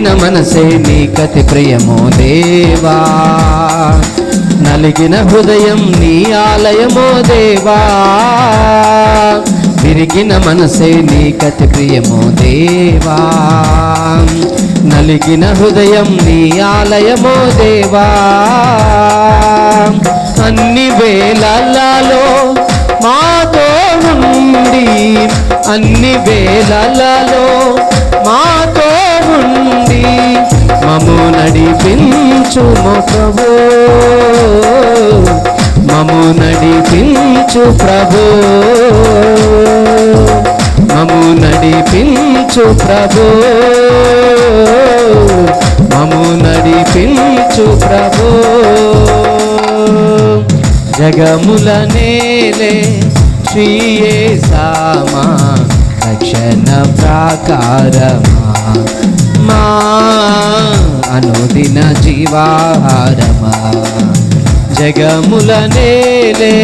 నలిగిన మనసే నీకతి ప్రియమో దేవా. నలిగిన హృదయం నీ ఆలయమో దేవా. విరిగిన మనసే నీకతి ప్రియమో దేవా. నలిగిన హృదయం నీ ఆలయమో దేవా. అన్ని వేళలలో మాతో నుండి అన్ని వేళలలో నడిపించు ప్రభు. మము నడిపించు ప్రభు. మము నడిపించు ప్రభు. మము నడిపించు ప్రభు. జగముల నేలే శ్రీయే సామా రక్షణ ప్రాకారమా. జీవాహారమా జగముల నేలే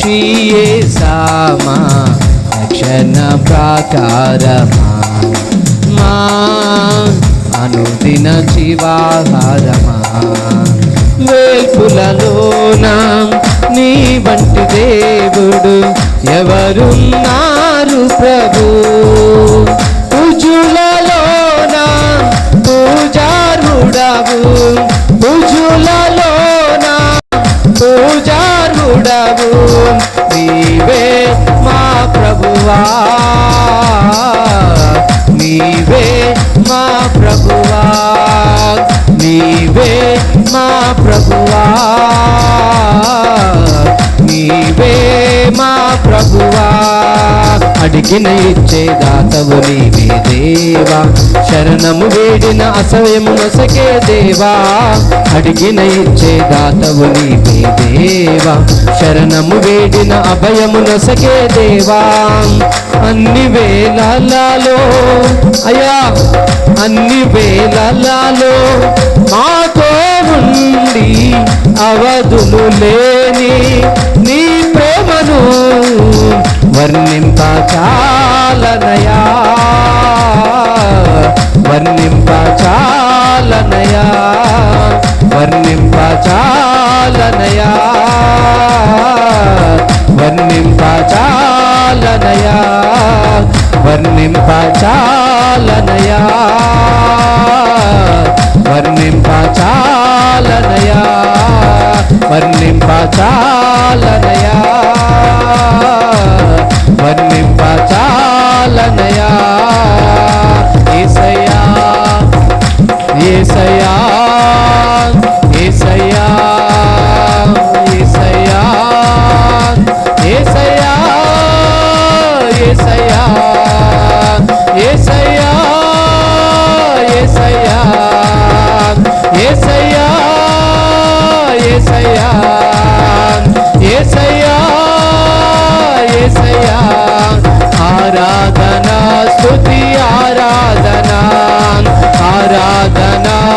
శ్రీయే సామా. రక్షణ ప్రాకారమా. మా అనుదిన జీవాహారమా వేల్పులలోన నీ వంటి దేవుడు ఎవరున్నారు ప్రభు? ప్రభువా నీవే మా ప్రభువా నీవే మా ప్రభువా నీవే మా ప్రభువా. అడిగిన ఇచ్చే దాతవు నీవే దేవా. శరణము వేడిన అసవయము నొసకే దేవా. అడిగిన ఇచ్చే దాతవు నీవే దేవా. శరణము వేడిన అభయము నొసకే దేవా. అన్ని వేళలలో అయ్యా అన్ని వేళలలో మాతో ఉండి అవధులు లేని నీ ప్రేమను వర్ణింప చాలనయా వర్ణింప చాలనయా వర్ణింప చాలనయా వర్ణింప చాలనయా వర్ణింప చాలనయా వర్ణింప చాలనయా వర్ణింప చాలనయా మహింప చాలనయా?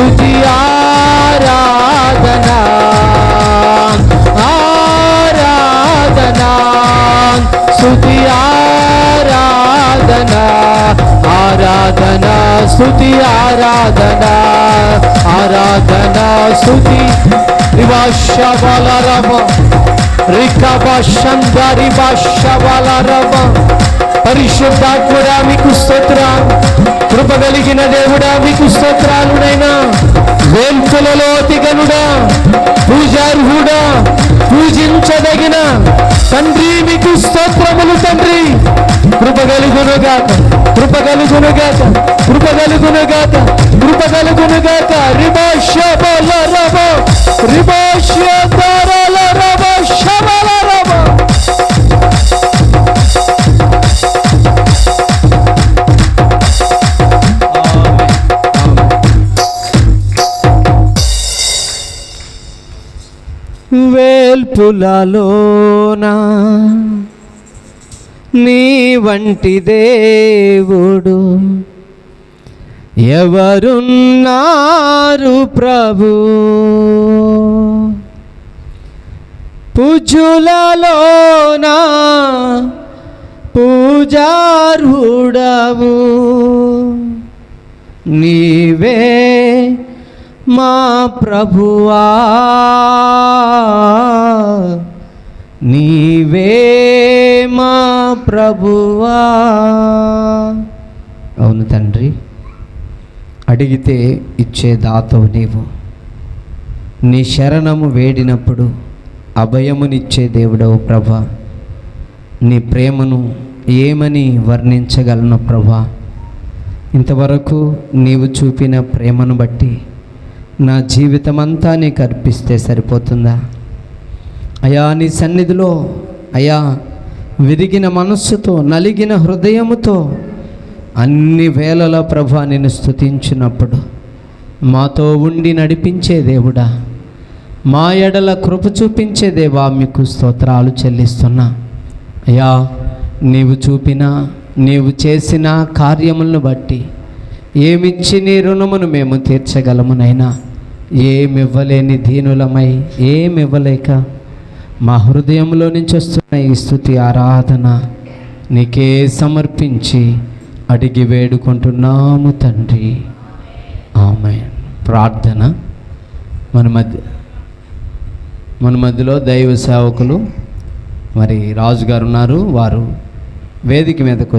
స్థుతి ఆరాధన. ఆరాధన. స్థుతి ఆరాధన. ఆరాధన స్థుతి ఆరాధన. ఆరాధన స్థుతి. రివాషబలరమ రికభషందరిభాషబలరమ పరిశుద్ధాత్ముడా మీకు స్తోత్రం. కృప కలిగిన దేవుడా మీకు స్తోత్రాలు. సర్వలోతిగనుడా పూజార్హుడా పూజించదగిన తండ్రి మీకు స్తోత్రములు తండ్రి. కృపగలుగునుగాక కృపగలుగునుగాక కృపగలుగునుగాక కృపగలుగునుగాక రిమో వేల్పులలోనా నీ వంటి దేవుడు ఎవరున్నారు ప్రభు? పూజులలోనా పూజారుడవు నీవే మా ప్రభువా. నీవే మా ప్రభువా. అవును తండ్రి అడిగితే ఇచ్చే దాతవు నీవు. నీ శరణము వేడినప్పుడు అభయమునిచ్చే దేవుడవు ప్రభా. నీ ప్రేమను ఏమని వర్ణించగలను ప్రభా? ఇంతవరకు నీవు చూపిన ప్రేమను బట్టి నా జీవితమంతా నీకు అర్పిస్తే సరిపోతుందా? అయా నీ సన్నిధిలో అయా విరిగిన మనస్సుతో నలిగిన హృదయముతో అన్ని వేళల ప్రభా నేను స్థుతించినప్పుడు మాతో ఉండి నడిపించే దేవుడా మా ఎడల కృప చూపించే దేవా మీకు స్తోత్రాలు చెల్లిస్తున్నా. అయ్యా నీవు చూపిన నీవు చేసిన కార్యములను బట్టి ఏమిచ్చి నీ రుణమును మేము తీర్చగలమునైనా ఏమివ్వలేని దీనులమై ఏమివ్వలేక మా హృదయంలో నుంచి వస్తున్న ఈ స్థుతి ఆరాధన నీకే సమర్పించి అడిగి వేడుకుంటున్నాము తండ్రి. ఆమె ప్రార్థన. మన మధ్య మన మధ్యలో దైవ సేవకులు మరి రాజుగారు ఉన్నారు వారు వేదిక మీదకు వచ్చి